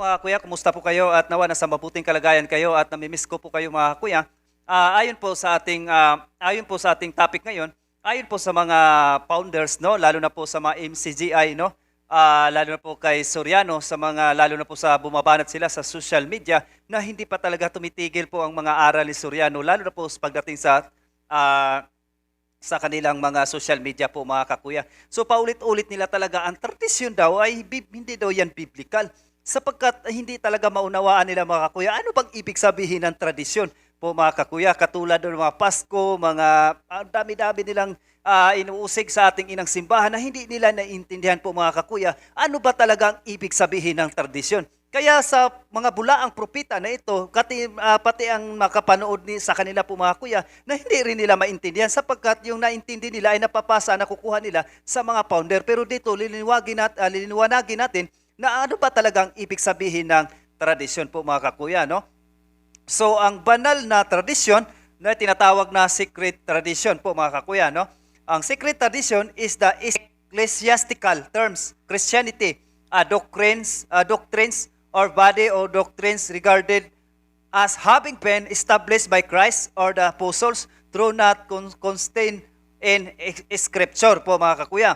mga kuya, kumusta po kayo at nawa nasa mabuting kalagayan kayo at namimiss ko po kayo mga kuya. Ah, ayon po sa ating ah, ayon po sa ating topic ngayon, ayon po sa mga founders no, lalo na po sa mga MCGI no, ah, lalo na po kay Soriano sa mga lalo na po sa bumabanat sila sa social media na hindi pa talaga tumitigil po ang mga aral ni Soriano lalo na po pagdating sa ah, sa kanilang mga social media po mga kakuya. So paulit-ulit nila talaga ang tradisyon daw ay hindi daw yan biblical. Sapagkat hindi talaga maunawaan nila mga kakuya, ano bang ibig sabihin ng tradisyon po mga kakuya? Katulad ng mga Pasko, mga ang dami-dami nilang ah, inuusig sa ating inang simbahan na hindi nila naiintindihan po mga kakuya, ano ba talaga ang ibig sabihin ng tradisyon? Kaya sa mga bulaang propita na ito, kati, ah, pati ang makapanood ni, sa kanila po mga kuya, na hindi rin nila maintindihan sapagkat yung naintindi nila ay napapasa, nakukuha nila sa mga founder. Pero dito, liliniwagin nat, ah, liliniwanagin natin na ano ba talagang ibig sabihin ng tradisyon po mga kakuya. No? So ang banal na tradisyon na tinatawag na secret tradition po mga kakuya. No? Ang secret tradition is the ecclesiastical terms, Christianity, uh, doctrines, uh, doctrines or body or doctrines regarded as having been established by Christ or the apostles through not con- contained in scripture po mga kakuya.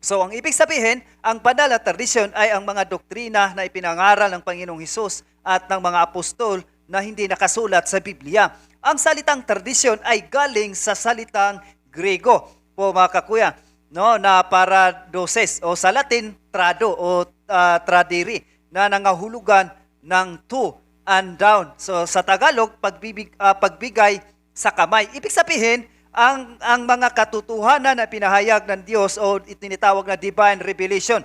So ang ibig sabihin, ang banal na tradisyon ay ang mga doktrina na ipinangaral ng Panginoong Hesus at ng mga apostol na hindi nakasulat sa Biblia. Ang salitang tradisyon ay galing sa salitang Grego po mga kakuya, no, na paradoses o sa Latin trado o ah, tradiri na nangahulugan ng to and down. So sa Tagalog, pagbibig, ah, pagbigay sa kamay. Ibig sabihin, ang ang mga katotohanan na pinahayag ng Diyos o itinitawag na divine revelation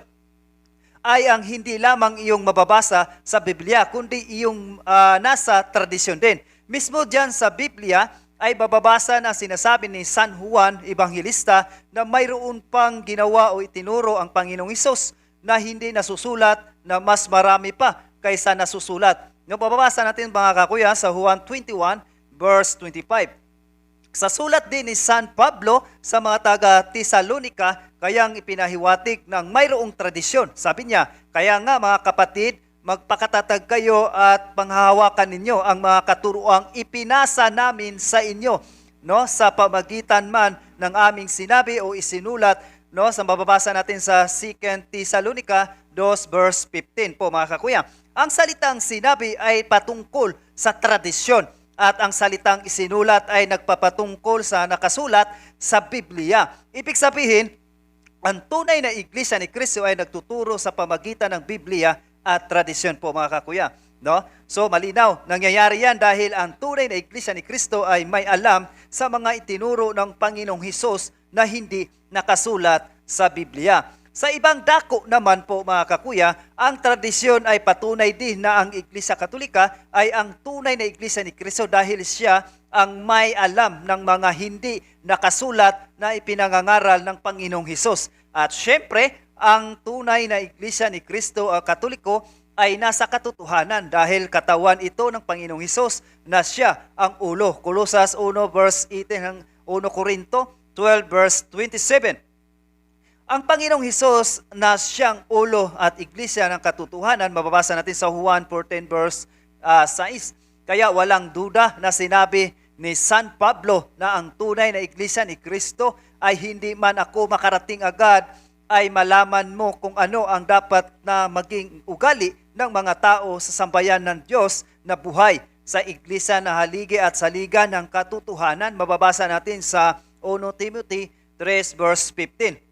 ay ang hindi lamang iyong mababasa sa Biblia, kundi iyong ah, nasa tradisyon din. Mismo diyan sa Biblia ay bababasa na sinasabi ni San Juan, Evangelista, na mayroon pang ginawa o itinuro ang Panginoong Isos na hindi nasusulat na mas marami pa kaysa nasusulat. Yung bababasa natin mga kakuya sa Juan 21 verse 25. Sa sulat din ni San Pablo sa mga taga Tesalonica, kayang ipinahiwatig ng mayroong tradisyon. Sabi niya, kaya nga mga kapatid, magpakatatag kayo at panghahawakan ninyo ang mga katuruang ipinasa namin sa inyo no sa pamagitan man ng aming sinabi o isinulat no sa mababasa natin sa 2 Thessalonica 2 verse 15 po mga kakuya. Ang salitang sinabi ay patungkol sa tradisyon at ang salitang isinulat ay nagpapatungkol sa nakasulat sa Biblia. Ibig sabihin, ang tunay na iglesia ni Kristo ay nagtuturo sa pamagitan ng Biblia at tradisyon po mga kakuya. No? So malinaw, nangyayari yan dahil ang tunay na iglesia ni Kristo ay may alam sa mga itinuro ng Panginoong Hesus na hindi nakasulat sa Biblia. Sa ibang dako naman po mga kakuya, ang tradisyon ay patunay din na ang Iglesia Katolika ay ang tunay na Iglesia ni Kristo dahil siya ang may alam ng mga hindi nakasulat na ipinangangaral ng Panginoong Hesus. At syempre, ang tunay na Iglesia ni Kristo o Katoliko ay nasa katotohanan dahil katawan ito ng Panginoong Hesus na siya ang ulo. Kolosas 1 verse 18 ng 1 Korinto 12 verse 27. Ang Panginoong Hesus na siyang ulo at iglesia ng katotohanan, mababasa natin sa Juan 14 verse ah, 6. Kaya walang duda na sinabi ni San Pablo na ang tunay na iglesia ni Kristo ay hindi man ako makarating agad ay malaman mo kung ano ang dapat na maging ugali ng mga tao sa sambayan ng Diyos na buhay sa iglesia na haligi at saliga ng katotohanan. Mababasa natin sa 1 Timothy 3 verse 15.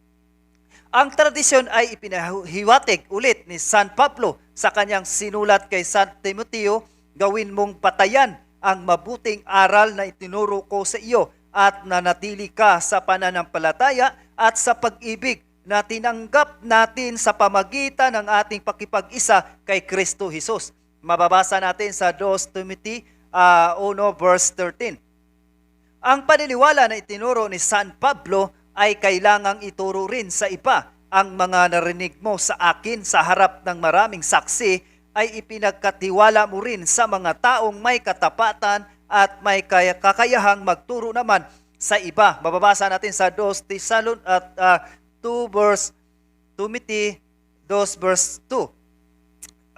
Ang tradisyon ay ipinahiwatig ulit ni San Pablo sa kanyang sinulat kay San Timoteo, gawin mong patayan ang mabuting aral na itinuro ko sa iyo at nanatili ka sa pananampalataya at sa pag-ibig na tinanggap natin sa pamagitan ng ating pakipag-isa kay Kristo Jesus. Mababasa natin sa 2 Timothy ah, 1 verse 13. Ang paniniwala na itinuro ni San Pablo ay kailangang ituro rin sa iba. Ang mga narinig mo sa akin sa harap ng maraming saksi ay ipinagkatiwala mo rin sa mga taong may katapatan at may kaya- kakayahang magturo naman sa iba. Mababasa natin sa 2 Tesalon at ah, 2 verse 2 Timothy 2 verse 2.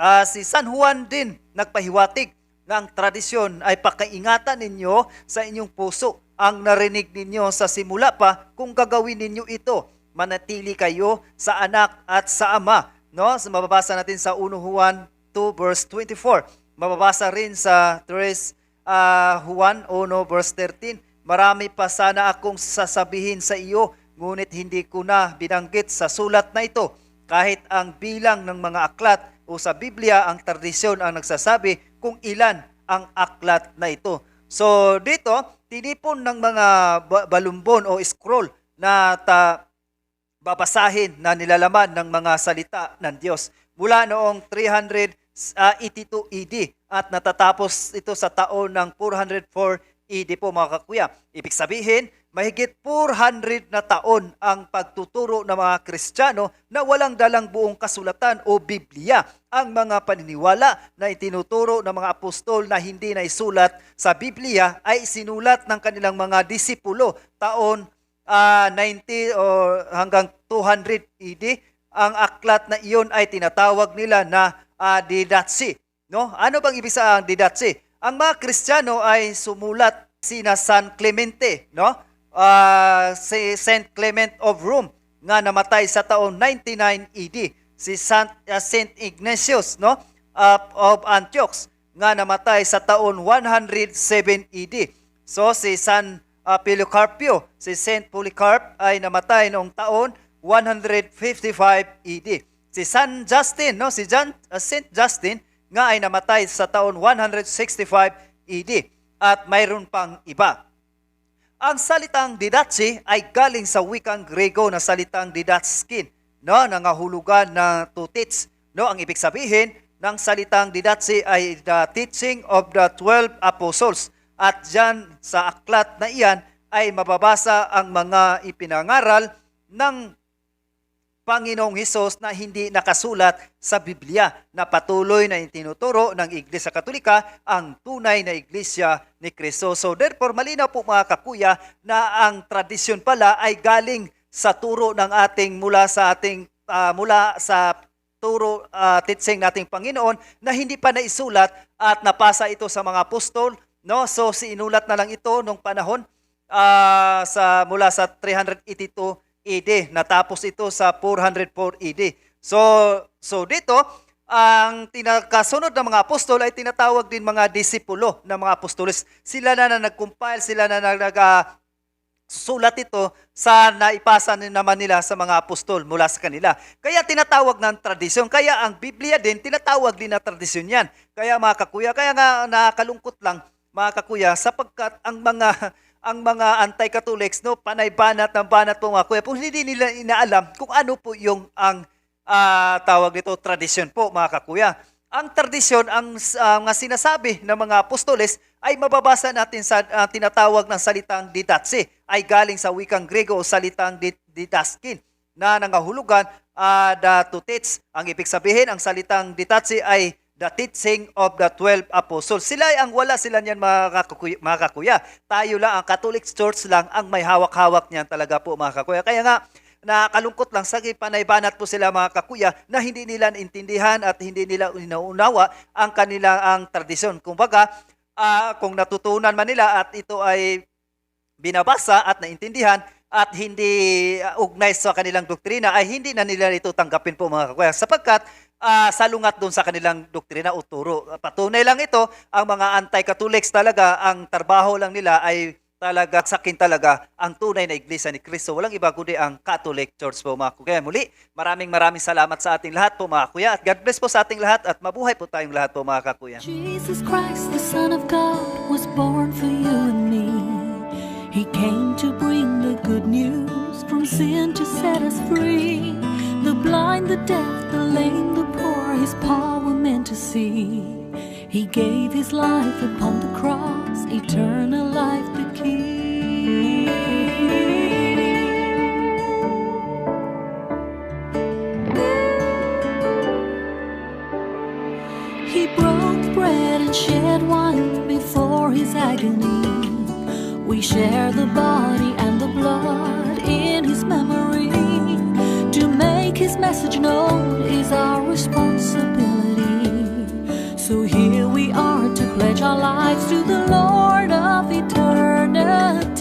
ah, si San Juan din nagpahiwatig na ang tradisyon ay pakaingatan ninyo sa inyong puso. Ang narinig ninyo sa simula pa, kung gagawin ninyo ito, manatili kayo sa anak at sa ama. No? So, mababasa natin sa 1 Juan 2 verse 24. Mababasa rin sa 3 ah, Juan 1 verse 13. Marami pa sana akong sasabihin sa iyo, ngunit hindi ko na binanggit sa sulat na ito. Kahit ang bilang ng mga aklat o sa Biblia, ang tradisyon ang nagsasabi kung ilan ang aklat na ito. So dito, tinipon ng mga ba- balumbon o scroll na ta, babasahin na nilalaman ng mga salita ng Diyos mula noong 382 AD at natatapos ito sa taon ng 404 AD po mga kakuya. Ibig sabihin, mahigit 400 na taon ang pagtuturo ng mga Kristiyano na walang dalang buong kasulatan o Biblia. Ang mga paniniwala na itinuturo ng mga apostol na hindi na isulat sa Biblia ay sinulat ng kanilang mga disipulo taon ah, 90 o hanggang 200 AD. Ang aklat na iyon ay tinatawag nila na uh, Didatsi. No? Ano bang ibig sabihin ang Didatsi? Ang mga Kristiyano ay sumulat sina San Clemente, no? Ah, si Saint Clement of Rome nga namatay sa taon 99 AD. Si Saint, ah, Saint Ignatius, no? Ah, of Antioch nga namatay sa taon 107 AD. So si San uh, Polycarpio, si Saint Polycarp ay namatay noong taon 155 AD. Si San Justin, no, si John, uh, Saint Justin nga ay namatay sa taon 165 AD at mayroon pang iba. Ang salitang didatsi ay galing sa wikang Grego na salitang didatskin, no, nangahulugan na to teach. No, ang ibig sabihin ng salitang didatsi ay the teaching of the 12 apostles. At diyan sa aklat na iyan ay mababasa ang mga ipinangaral ng Panginoong Hesus na hindi nakasulat sa Biblia na patuloy na itinuturo ng Iglesia Katolika ang tunay na Iglesia ni Kristo. So therefore, malinaw po mga kakuya na ang tradisyon pala ay galing sa turo ng ating mula sa ating ah, mula sa turo uh, teaching nating Panginoon na hindi pa naisulat at napasa ito sa mga apostol no so sinulat na lang ito nung panahon ah, sa mula sa 382 AD. Natapos ito sa 404 AD. So, so dito, ang tinakasunod ng mga apostol ay tinatawag din mga disipulo ng mga apostoles. Sila na na nag-compile, sila na na nag sulat ito sa naipasa naman nila sa mga apostol mula sa kanila. Kaya tinatawag ng tradisyon. Kaya ang Biblia din, tinatawag din na tradisyon yan. Kaya mga kakuya, kaya nga nakakalungkot lang mga kakuya sapagkat ang mga ang mga anti-Catholics, no, panay banat ng banat po mga kuya, po hindi nila inaalam kung ano po yung ang ah, tawag nito tradisyon po mga kakuya. Ang tradisyon, ang ah, nga sinasabi ng mga apostoles ay mababasa natin sa ah, tinatawag ng salitang didatsi ay galing sa wikang Grego o salitang didaskin na nangahulugan uh, the to teach. Ang ibig sabihin, ang salitang ditatsi ay the teaching of the 12 apostles. Sila ang wala sila niyan mga kakuya, mga kakuya. Tayo lang, ang Catholic Church lang ang may hawak-hawak niyan talaga po mga kakuya. Kaya nga, nakalungkot lang sa panaybanat po sila mga kakuya na hindi nila naintindihan at hindi nila inaunawa ang kanilang ang tradisyon. Kumbaga, ah, kung natutunan man nila at ito ay binabasa at naintindihan at hindi uh, ugnay sa kanilang doktrina ay hindi na nila ito tanggapin po mga kakuya sapagkat ah, salungat doon sa kanilang doktrina o turo. Patunay lang ito, ang mga anti-Catholics talaga, ang trabaho lang nila ay talaga sakin talaga ang tunay na iglesia ni Kristo. Walang iba kundi ang Catholic Church po mga kuya. Muli, maraming maraming salamat sa ating lahat po mga kuya at God bless po sa ating lahat at mabuhay po tayong lahat po mga kakuya. Jesus Christ, the Son of God, life upon the cross, eternal life the key. He broke bread and shed wine before his agony. We share the body and the blood in his memory. To make his message known is our responsibility. Tithes to the Lord of eternity.